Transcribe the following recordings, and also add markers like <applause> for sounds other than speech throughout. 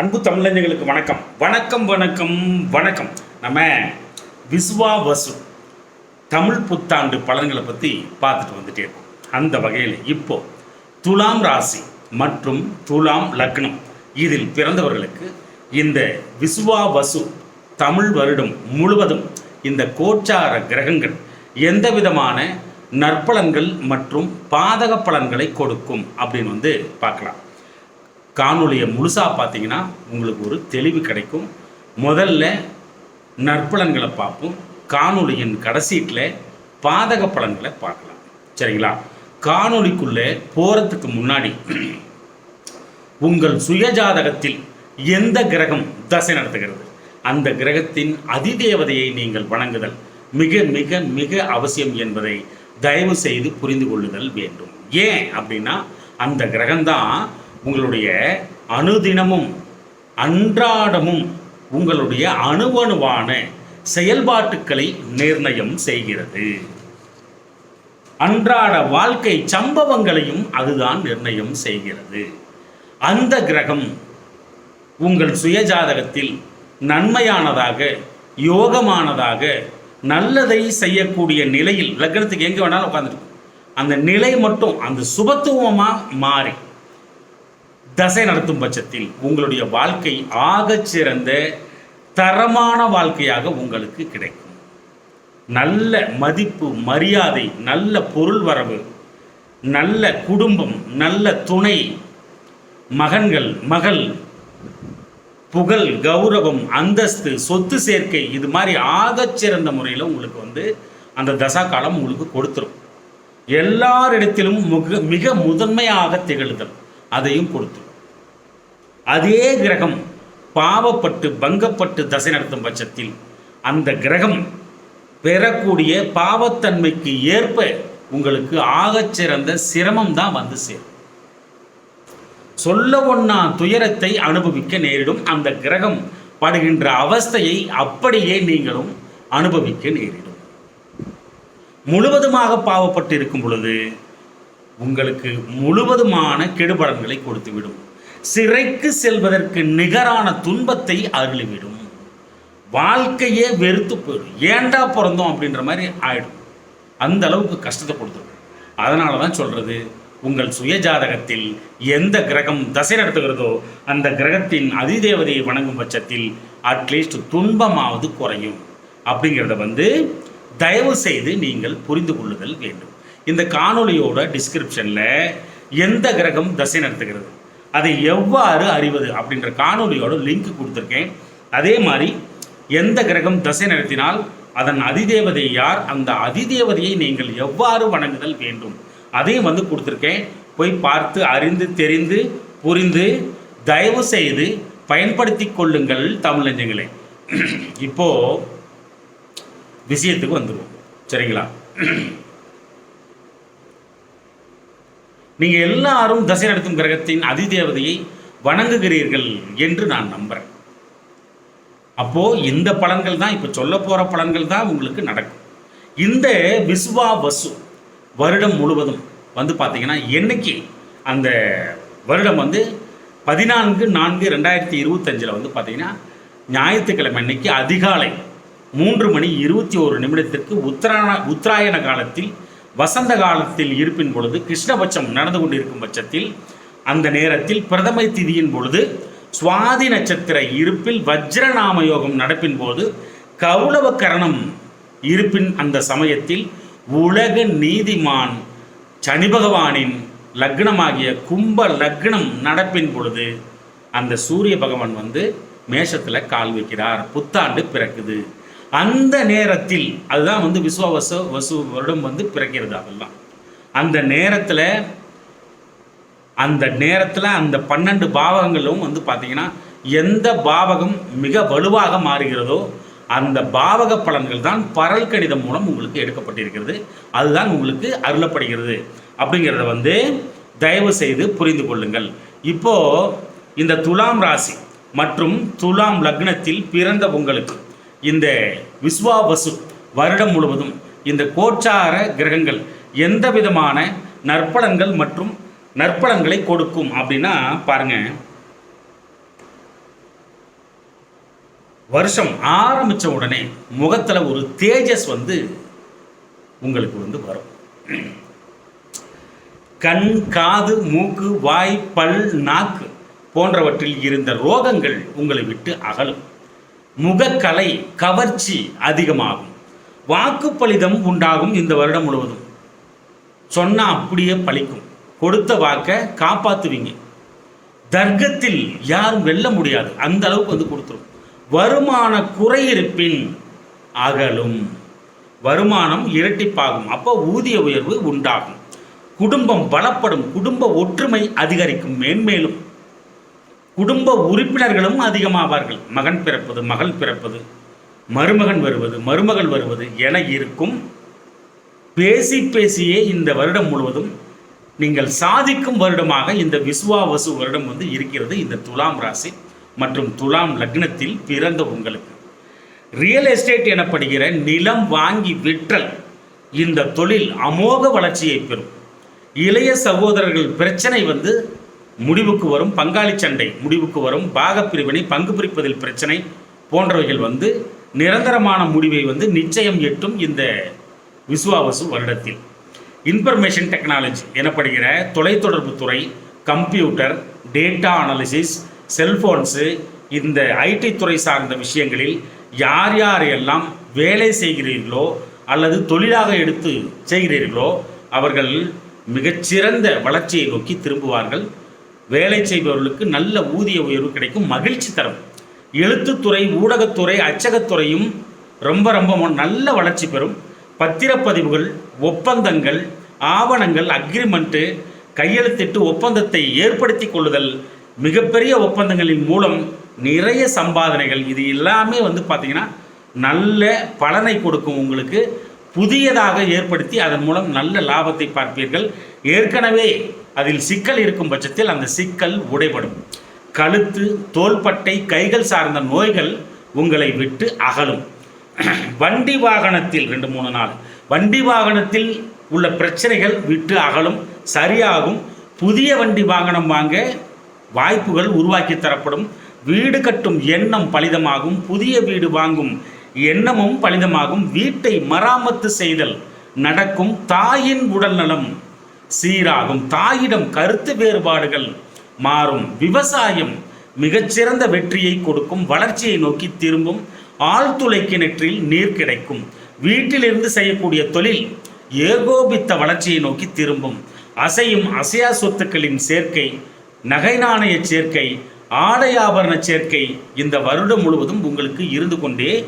அன்பு தமிழஞ்சங்களுக்கு வணக்கம். வணக்கம் வணக்கம் வணக்கம். நம்ம விஸ்வா வசு தமிழ் புத்தாண்டு பலன்களை பற்றி பார்த்துட்டு வந்துட்டே இருக்கோம். அந்த வகையில் இப்போ துலாம் ராசி மற்றும் துலாம் லக்னம் இதில் பிறந்தவர்களுக்கு இந்த விஸ்வா வசு தமிழ் வருடம் முழுவதும் இந்த கோச்சார கிரகங்கள் எந்த விதமான நற்பலன்கள் மற்றும் பாதக பலன்களை கொடுக்கும் அப்படின்னு வந்து பார்க்கலாம். காணொலியை முழுசாக பார்த்தீங்கன்னா உங்களுக்கு ஒரு தெளிவு கிடைக்கும். முதல்ல நற்பலன்களை பார்ப்போம். காணொலியின் கடைசீட்டில் பாதக பலன்களை பார்க்கலாம். சரிங்களா? காணொலிக்குள்ளே போகிறதுக்கு முன்னாடி <clears throat> உங்கள் சுயஜாதகத்தில் எந்த கிரகம் தசை நடத்துகிறது? அந்த கிரகத்தின் அதிதேவதையை நீங்கள் வணங்குதல் மிக மிக மிக அவசியம் என்பதை தயவு செய்து புரிந்து கொள்ளுதல் வேண்டும். ஏன் அப்படின்னா அந்த கிரகம்தான் உங்களுடைய அனுதினமும் அன்றாடமும் உங்களுடைய அணுவணுவான செயல்பாட்டுக்களை நிர்ணயம் செய்கிறது. அன்றாட வாழ்க்கை சம்பவங்களையும் அதுதான் நிர்ணயம் செய்கிறது. அந்த கிரகம் உங்கள் சுயஜாதகத்தில் நன்மையானதாக யோகமானதாக நல்லதை செய்யக்கூடிய நிலையில் லக்னத்துக்கு எங்கே வேணாலும் உட்காந்துருக்கும் அந்த நிலை மட்டும் அந்த சுபத்துவமாக மாறி தசை நடத்தும் பட்சத்தில் உங்களுடைய வாழ்க்கை ஆகச்சிறந்த தரமான வாழ்க்கையாக உங்களுக்கு கிடைக்கும். நல்ல மதிப்பு மரியாதை நல்ல பொருள் வரவு நல்ல குடும்பம் நல்ல துணை மகன்கள் மகள் புகழ் கௌரவம் அந்தஸ்து சொத்து சேர்க்கை இது மாதிரி ஆகச்சிறந்த முறையில் உங்களுக்கு வந்து அந்த தசா காலம் உங்களுக்கு கொடுத்துரும். எல்லாரிடத்திலும் மிக மிக முதன்மையாக திகழுதல். அதையும் கொடுத்துரும் அதே கிரகம் பாவப்பட்டு பங்கப்பட்டு தசை நடத்தும் பட்சத்தில் அந்த கிரகம் பெறக்கூடிய பாவத்தன்மைக்கு ஏற்ப உங்களுக்கு ஆகச் சிறந்த சிரமம் தான் வந்து சேரும். சொல்ல ஒன்னா துயரத்தை அனுபவிக்க நேரிடும். அந்த கிரகம் படுகின்ற அவஸ்தையை அப்படியே நீங்களும் அனுபவிக்க நேரிடும். முழுவதுமாக பாவப்பட்டு இருக்கும் பொழுது உங்களுக்கு முழுவதுமான கெடுபலன்களை கொடுத்துவிடும். சிறைக்கு செல்வதற்கு நிகரான துன்பத்தை அருளிவிடும். வாழ்க்கையே வெறுத்து போயிடும். ஏண்டா பிறந்தோம் அப்படின்ற மாதிரி ஆயிடும். அந்த அளவுக்கு கஷ்டத்தை கொடுத்துரும் அதனால தான் சொல்றது உங்கள் சுயஜாதகத்தில் எந்த கிரகம் தசை நடத்துகிறதோ அந்த கிரகத்தின் அதிதேவதையை வணங்கும் பட்சத்தில் அட்லீஸ்ட் துன்பமாவது குறையும். அப்படிங்கிறத வந்து தயவு செய்து நீங்கள் புரிந்து கொள்ளுதல் வேண்டும். இந்த காணொலியோட டிஸ்கிரிப்ஷனில் எந்த கிரகம் தசை நடத்துகிறது? அதை எவ்வாறு அறிவது அப்படின்ற காணொலியோட லிங்க் கொடுத்துருக்கேன். அதே மாதிரி எந்த கிரகம் தசை நடத்தினால் அதன் அதிதேவதை யார் அந்த அதிதேவதையை நீங்கள் எவ்வாறு வணங்குதல் வேண்டும்? அதையும் வந்து கொடுத்துருக்கேன். போய் பார்த்து அறிந்து தெரிந்து புரிந்து தயவு செய்து பயன்படுத்தி கொள்ளுங்கள் தமிழஞ்சங்களே இப்போ விஷயத்துக்கு வந்துடுவோம் சரிங்களா? நீங்கள் எல்லாரும் தசை நடத்தும் கிரகத்தின் அதிதேவதையை வணங்குகிறீர்கள் என்று நான் நம்புகிறேன் அப்போது இந்த பலன்கள் தான் இப்போ சொல்ல போகிற பலன்கள் தான் உங்களுக்கு நடக்கும். இந்த விஸ்வா வசு வருடம் முழுவதும் வந்து பார்த்தீங்கன்னா என்னைக்கு அந்த வருடம் வந்து பதினான்கு நான்கு ரெண்டாயிரத்தி இருபத்தஞ்சில் வந்து பார்த்தீங்கன்னா ஞாயிற்றுக்கிழமை அன்னைக்கு அதிகாலை மூன்று மணி இருபத்தி ஒரு நிமிடத்திற்கு உத்தராயண உத்தராயண காலத்தில் வசந்த காலத்தில் இருப்பின் பொழுது கிருஷ்ணபட்சம் நடந்து கொண்டிருக்கும் பட்சத்தில் அந்த நேரத்தில் பிரதமை திதியின் பொழுது சுவாதி நட்சத்திர இருப்பில் வஜ்ரநாம யோகம் நடப்பின் போது கௌளவ கரணம் இருப்பின் அந்த சமயத்தில் உலக நீதிமான் சனி பகவானின் லக்னமாகிய கும்ப லக்னம் நடப்பின் பொழுது அந்த சூரிய பகவான் வந்து மேஷத்தில் கால் வைக்கிறார். புத்தாண்டு பிறக்குது. அந்த நேரத்தில் அதுதான் வந்து விஸ்வாவச வசு வருடம் வந்து பிறக்கிறது அதெல்லாம். அந்த நேரத்தில் அந்த நேரத்தில் அந்த பன்னெண்டு பாவகங்களும் வந்து பார்த்தீங்கன்னா எந்த பாவகம் மிக வலுவாக மாறுகிறதோ அந்த பாவக பலன்கள் தான் பரல் கணிதம் மூலம் உங்களுக்கு எடுக்கப்பட்டிருக்கிறது. அதுதான் உங்களுக்கு அருளப்படுகிறது. அப்படிங்கிறத வந்து தயவு செய்து புரிந்து கொள்ளுங்கள். இப்போது இந்த துலாம் ராசி மற்றும் துலாம் லக்னத்தில் பிறந்த உங்களுக்கு இந்த விஸ்வாபசு வருடம் முழுவதும் இந்த கோச்சார கிரகங்கள் எந்த விதமான நற்பலன்கள் மற்றும் நற்பலன்களை கொடுக்கும் அப்படின்னா பாருங்க. வருஷம் ஆரம்பித்த உடனே முகத்தில் ஒரு தேஜஸ் வந்து உங்களுக்கு வந்து வரும். கண் காது மூக்கு வாய் பல் நாக்கு போன்றவற்றில் இருந்த ரோகங்கள் உங்களை விட்டு அகலும். முகக்கலை கவர்ச்சி அதிகமாகும். வாக்குப்பளிதம் உண்டாகும் இந்த வருடம் முழுவதும். சொன்னா அப்படியே பழிக்கும். கொடுத்த வாக்கை காப்பாத்துவீங்க. தர்க்கத்தில் யாரும் வெல்ல முடியாது. அந்த அளவுக்கு வந்து கொடுத்துரும். வருமான குறையிருப்பின் அகலும். வருமானம் இரட்டிப்பாகும். அப்போ ஊதிய உயர்வு உண்டாகும். குடும்பம் பலப்படும். குடும்ப ஒற்றுமை அதிகரிக்கும். மேன்மேலும் குடும்ப உறுப்பினர்களும் அதிகமாவார்கள். மகன் பிறப்பது மகள் பிறப்பது மருமகன் வருவது மருமகள் வருவது என இருக்கும். பேசி பேசியே இந்த வருடம் முழுவதும் நீங்கள் சாதிக்கும் வருடமாக இந்த விஸ்வாவசு வருடம் வந்து இருக்கிறது. இந்த துலாம் ராசி மற்றும் துலாம் லக்னத்தில் பிறந்த உங்களுக்கு. ரியல் எஸ்டேட் எனப்படுகிற நிலம் வாங்கி விற்றல் இந்த தொழில் அமோக வளர்ச்சியை பெறும். இளைய சகோதரர்கள் பிரச்சனை வந்து முடிவுக்கு வரும் பங்காளி சண்டை முடிவுக்கு வரும் பாகப்பிரிவினை பங்கு பிரிப்பதில் பிரச்சனை போன்றவைகள் வந்து நிரந்தரமான முடிவை வந்து நிச்சயம் எட்டும் இந்த விசுவாவசு வருடத்தில். இன்ஃபர்மேஷன் டெக்னாலஜி எனப்படுகிற தொலைத்தொடர்பு துறை கம்ப்யூட்டர் டேட்டா அனாலிசிஸ் செல்ஃபோன்ஸு இந்த ஐடி துறை சார்ந்த விஷயங்களில் யார் யார் எல்லாம் வேலை செய்கிறீர்களோ அல்லது தொழிலாக எடுத்து செய்கிறீர்களோ அவர்கள் மிகச்சிறந்த வளர்ச்சியை நோக்கி திரும்புவார்கள். வேலை செய்பவர்களுக்கு நல்ல ஊதிய உயர்வு கிடைக்கும். மகிழ்ச்சி தரும். எழுத்துத்துறை ஊடகத்துறை அச்சகத்துறையும் ரொம்ப ரொம்ப நல்ல வளர்ச்சி பெறும். பத்திரப்பதிவுகள் ஒப்பந்தங்கள் ஆவணங்கள் அக்ரிமெண்ட்டு கையெழுத்திட்டு ஒப்பந்தத்தை ஏற்படுத்தி கொள்ளுதல் மிகப்பெரிய ஒப்பந்தங்களின் மூலம் நிறைய சம்பாதனைகள். இது எல்லாமே வந்து பார்த்திங்கன்னா நல்ல பலனை கொடுக்கும் உங்களுக்கு. புதியதாக ஏற்படுத்தி அதன் மூலம் நல்ல லாபத்தை பார்ப்பீர்கள். ஏற்கனவே அதில் சிக்கல் இருக்கும் பட்சத்தில் அந்த சிக்கல் உடைபடும். கழுத்து தோள்பட்டை கைகள் சார்ந்த நோய்கள் உங்களை விட்டு அகலும். வண்டி வாகனத்தில் ரெண்டு மூணு நாள். வண்டி வாகனத்தில் உள்ள பிரச்சனைகள் விட்டு அகலும் சரியாகும். புதிய வண்டி வாகனம் வாங்க வாய்ப்புகள் உருவாக்கி தரப்படும். வீடு கட்டும் எண்ணம் பலிதமாகும். புதிய வீடு வாங்கும் எண்ணமும் பலிதமாகும். வீட்டை மராமத்து செய்தல் நடக்கும் தாயின் உடல்நலம் சீராகும். தாயிடம் கருத்து வேறுபாடுகள் மாறும். விவசாயம் மிகச்சிறந்த வெற்றியை கொடுக்கும். வளர்ச்சியை நோக்கி திரும்பும். ஆழ்துளை கிணற்றில் நீர் கிடைக்கும். வீட்டிலிருந்து செய்யக்கூடிய தொழில் ஏகோபித்த வளர்ச்சியை நோக்கி திரும்பும். அசையும் அசையா சொத்துக்களின் சேர்க்கை நகை நாணய சேர்க்கை ஆடை ஆபரண சேர்க்கை இந்த வருடம் முழுவதும் உங்களுக்கு இருந்து கொண்டே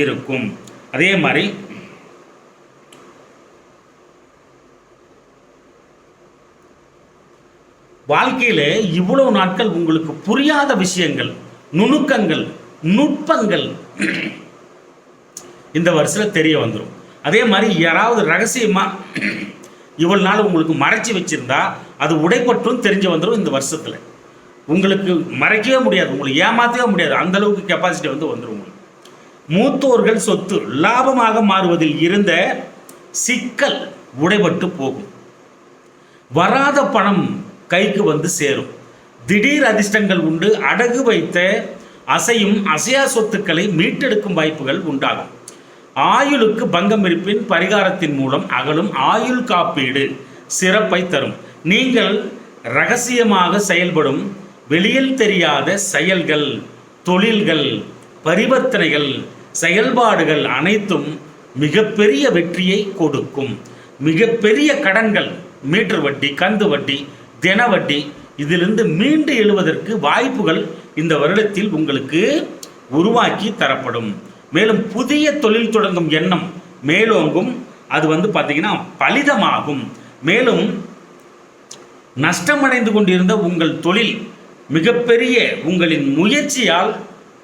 இருக்கும். அதே மாதிரி வாழ்க்கையில் இவ்வளவு நாட்கள் உங்களுக்கு புரியாத விஷயங்கள் நுணுக்கங்கள் நுட்பங்கள் இந்த வருஷத்தில் தெரிய வந்துடும் அதே மாதிரி யாராவது ரகசியமாக இவ்வளவு நாள் உங்களுக்கு மறைச்சி வச்சிருந்தா அது உடைப்பட்டும் தெரிஞ்சு வந்துடும் இந்த வருஷத்தில் உங்களுக்கு மறைக்கவே முடியாது உங்களை ஏமாற்றவே முடியாது அந்த அளவுக்கு கெப்பாசிட்டி வந்து வந்துடும் உங்களுக்கு. மூத்தோர்கள் சொத்து லாபமாக மாறுவதில் இருந்த சிக்கல் உடைபட்டு போகும். வராத பணம் கைக்கு வந்து சேரும். திடீர் அதிர்ஷ்டங்கள் உண்டு. அடகு வைத்த அசையும் அசையா சொத்துக்களை மீட்டெடுக்கும் வாய்ப்புகள் உண்டாகும். ஆயுளுக்கு பங்கம் இருப்பின் பரிகாரத்தின் மூலம் அகலும். ஆயுள் காப்பீடு சிறப்பை தரும். நீங்கள் ரகசியமாக செயல்படும். வெளியில் தெரியாத செயல்கள் தொழில்கள் பரிவர்த்தனைகள் செயல்பாடுகள் அனைத்தும் மிகப்பெரிய வெற்றியை கொடுக்கும். மிகப்பெரிய கடன்கள் மீட்டர் வட்டி கந்து வட்டி தின வட்டி இதிலிருந்து மீண்டு எழுவதற்கு வாய்ப்புகள் இந்த வருடத்தில் உங்களுக்கு உருவாக்கி தரப்படும். மேலும் புதிய தொழில் தொடங்கும் எண்ணம் மேலோங்கும். அது வந்து பார்த்தீங்கன்னா பலிதமாகும். மேலும் நஷ்டமடைந்து கொண்டிருந்த உங்கள் தொழில் மிகப்பெரிய உங்களின் முயற்சியால்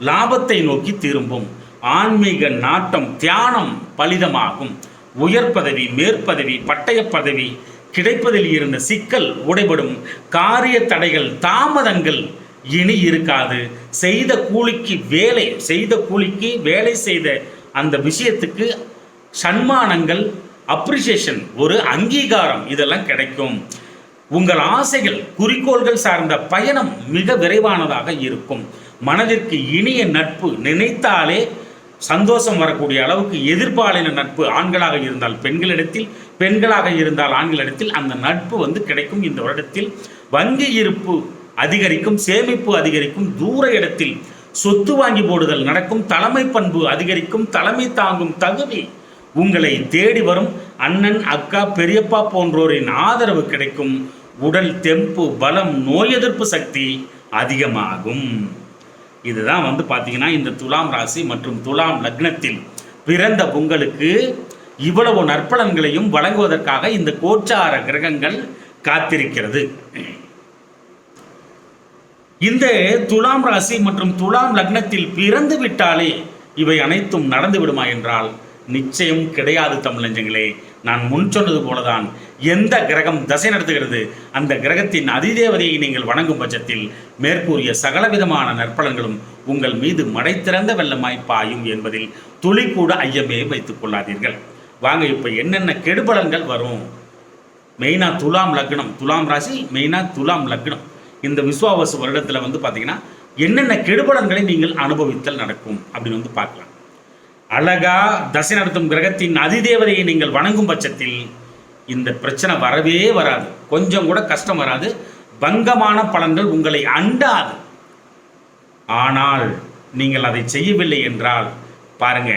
லாபத்தை நோக்கி திரும்பும். ஆன்மீக நாட்டம் தியானம் பலிதமாகும். உயர் பதவி மேற்பதவி பட்டய பதவி கிடைப்பதில் இருந்த சிக்கல் உடைபடும். காரிய தடைகள் தாமதங்கள் இனி இருக்காது. செய்த கூலிக்கு வேலை செய்த கூலிக்கு வேலை செய்த அந்த விஷயத்துக்கு சன்மானங்கள் அப்ரிசியேஷன் ஒரு அங்கீகாரம் இதெல்லாம் கிடைக்கும். உங்கள் ஆசைகள் குறிக்கோள்கள் சார்ந்த பயணம் மிக விரைவானதாக இருக்கும். மனதிற்கு இனிய நட்பு நினைத்தாலே சந்தோஷம் வரக்கூடிய அளவுக்கு எதிர்பாலின நட்பு ஆண்களாக இருந்தால் பெண்களிடத்தில் பெண்களாக இருந்தால் ஆண்களிடத்தில் அந்த நட்பு வந்து கிடைக்கும் இந்த வருடத்தில். வங்கி இருப்பு அதிகரிக்கும் சேமிப்பு அதிகரிக்கும் தூர இடத்தில் சொத்து வாங்கி போடுதல் நடக்கும் தலைமை பண்பு அதிகரிக்கும் தலைமை தாங்கும் தகுதி உங்களை தேடி வரும். அண்ணன் அக்கா பெரியப்பா போன்றோரின் ஆதரவு கிடைக்கும். உடல் தெம்பு பலம் நோய் எதிர்ப்பு சக்தி அதிகமாகும். இதுதான் வந்து பார்த்தீங்கன்னா இந்த துலாம் ராசி மற்றும் துலாம் லக்னத்தில் பிறந்த பொங்கலுக்கு இவ்வளவு நற்பலன்களையும் வழங்குவதற்காக இந்த கோச்சார கிரகங்கள் காத்திருக்கிறது. இந்த துலாம் ராசி மற்றும் துலாம் லக்னத்தில் பிறந்து விட்டாலே இவை அனைத்தும் நடந்து விடுமா என்றால் நிச்சயம் கிடையாது தமிழஞ்சங்களே. நான் முன் சொன்னது போலதான் எந்த கிரகம் தசை நடத்துகிறது அந்த கிரகத்தின் அதிதேவதையை நீங்கள் வணங்கும் பட்சத்தில் மேற்கூறிய சகலவிதமான நற்பலன்களும் உங்கள் மீது மடைத்திறந்த திறந்த வெள்ளமாய் பாயும் என்பதில் துளி கூட ஐயமே வைத்துக் கொள்ளாதீர்கள். வாங்க இப்போ என்னென்ன கெடுபலன்கள் வரும்? மெயினாக துலாம் லக்னம் துலாம் ராசி மெயினாக துலாம் லக்னம். இந்த விஸ்வாவசு வருடத்தில் வந்து பார்த்தீங்கன்னா என்னென்ன கெடுபலன்களை நீங்கள் அனுபவித்தல் நடக்கும் அப்படின்னு வந்து பார்க்கலாம். அழகா தசை நடத்தும் கிரகத்தின் அதிதேவதையை நீங்கள் வணங்கும் பட்சத்தில் இந்த பிரச்சனை வரவே வராது. கொஞ்சம் கூட கஷ்டம் வராது. பங்கமான பலன்கள் உங்களை அண்டாது. ஆனால் நீங்கள் அதை செய்யவில்லை என்றால் பாருங்க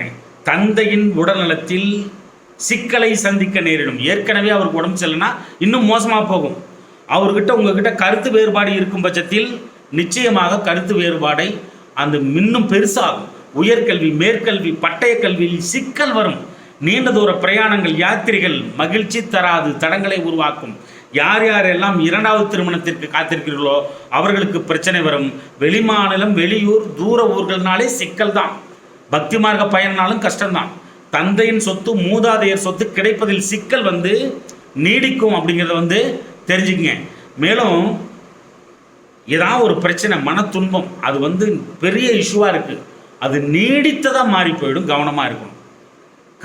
தந்தையின் உடல்நலத்தில் சிக்கலை சந்திக்க நேரிடும். ஏற்கனவே அவருக்கு உடம்பு சரியில்லைன்னா இன்னும் மோசமாக போகும். அவர்கிட்ட உங்ககிட்ட கருத்து வேறுபாடு இருக்கும் பட்சத்தில் நிச்சயமாக கருத்து வேறுபாடை அந்த இன்னும் பெருசாகும். உயர்கல்வி மேற்கல்வி பட்டய கல்வியில் சிக்கல் வரும். நீண்ட தூர பிரயாணங்கள் யாத்திரைகள் மகிழ்ச்சி தராது தடங்களை உருவாக்கும். யார் யாரெல்லாம் இரண்டாவது திருமணத்திற்கு காத்திருக்கிறீர்களோ அவர்களுக்கு பிரச்சனை வரும். வெளிமாநிலம் வெளியூர் தூர ஊர்கள்னாலே சிக்கல் தான் பக்தி மார்க்க பயனாலும் கஷ்டம்தான். தந்தையின் சொத்து மூதாதையர் சொத்து கிடைப்பதில் சிக்கல் வந்து நீடிக்கும் அப்படிங்கிறத வந்து தெரிஞ்சுக்கங்க. மேலும் ஏதாவது ஒரு பிரச்சனை மன துன்பம் அது வந்து பெரிய இஷ்யூவாக இருக்குது அது நீடித்ததாக மாறி போயிடும் கவனமாக இருக்கணும்.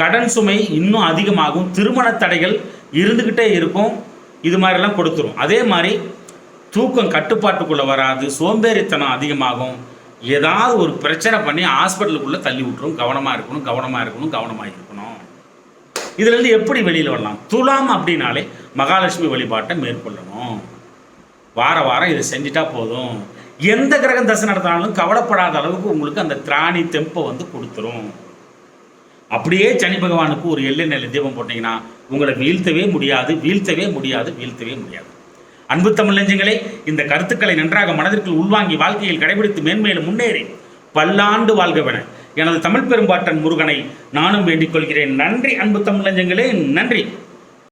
கடன் சுமை இன்னும் அதிகமாகும் திருமண தடைகள் இருந்துக்கிட்டே இருக்கும் இது மாதிரிலாம் கொடுத்துரும். அதே மாதிரி தூக்கம் கட்டுப்பாட்டுக்குள்ளே வராது சோம்பேறித்தனம் அதிகமாகும் ஏதாவது ஒரு பிரச்சனை பண்ணி ஹாஸ்பிட்டலுக்குள்ளே தள்ளி விட்டுரும். கவனமாக இருக்கணும் கவனமாக இருக்கணும் கவனமாக இருக்கணும். இதுலேருந்து எப்படி வெளியில் வரலாம்? துலாம் அப்படின்னாலே மகாலட்சுமி வழிபாட்டை மேற்கொள்ளணும். வார வாரம் இதை செஞ்சுட்டா போதும். எந்த கிரகம் தசை நடத்தினாலும் கவலைப்படாத அளவுக்கு உங்களுக்கு அந்த திராணி தெம்பை வந்து கொடுத்துரும். அப்படியே சனி பகவானுக்கு ஒரு எல்லை நிலை தீபம் போட்டீங்கன்னா உங்களை வீழ்த்தவே முடியாது வீழ்த்தவே முடியாது வீழ்த்தவே முடியாது. அன்பு தமிழஞ்சங்களே இந்த கருத்துக்களை நன்றாக மனதிற்குள் உள்வாங்கி வாழ்க்கையில் கடைபிடித்து மேன்மேலும் முன்னேறி பல்லாண்டு வாழ்கவென எனது தமிழ் பெரும்பாட்டன் முருகனை நானும் வேண்டிக் கொள்கிறேன். நன்றி அன்பு தமிழஞ்சங்களே நன்றி.